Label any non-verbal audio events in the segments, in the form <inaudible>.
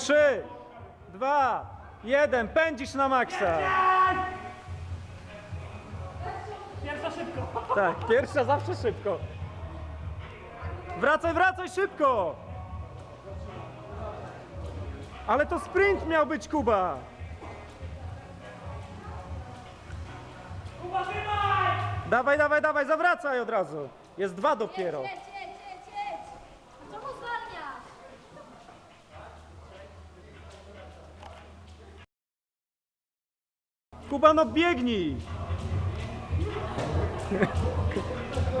Trzy, dwa, jeden. Pędzisz na maksa. Pierwsza szybko. Tak, pierwsza zawsze szybko. Wracaj, wracaj szybko! Ale to sprint miał być, Kuba! Kuba! Dawaj, dawaj, dawaj, zawracaj od razu. Jest dwa dopiero. Kuba, no biegnij!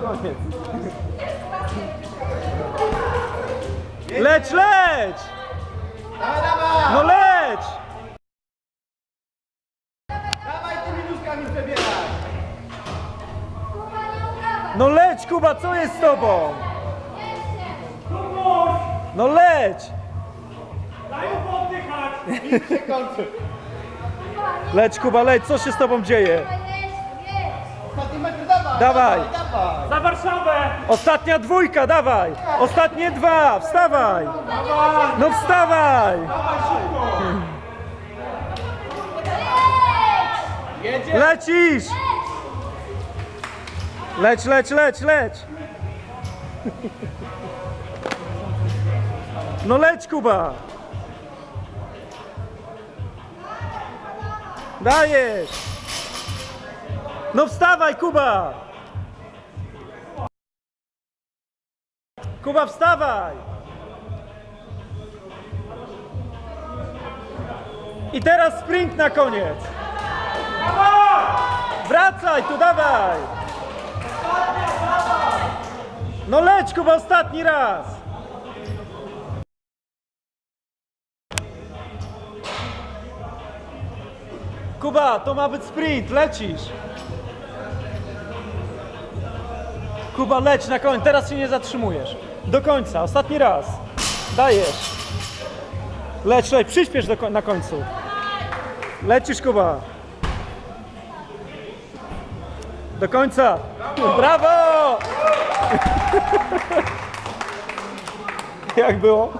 Koniec. Leć, leć! No leć! Dawaj tymi nóżkami przebieraj! No leć, Kuba, co jest z tobą? No leć! Daj mu poddychać! Film się kończy. Leć, Kuba, leć, co się z tobą dzieje? dawaj! Za Warszawę! Ostatnia dwójka, dawaj! Ostatnie dwa, wstawaj! No wstawaj! Lecisz! Leć, leć, leć, leć! No leć, Kuba! Dajesz! No wstawaj, Kuba! Kuba, wstawaj! I teraz sprint na koniec! Wracaj tu, dawaj! No leć, Kuba, ostatni raz! Kuba, to ma być sprint, lecisz! Kuba, leć na końcu, teraz się nie zatrzymujesz. Do końca, ostatni raz. Dajesz. Leć, leć, przyspiesz do, na końcu. Lecisz, Kuba. Do końca. Brawo! <laughs> Jak było?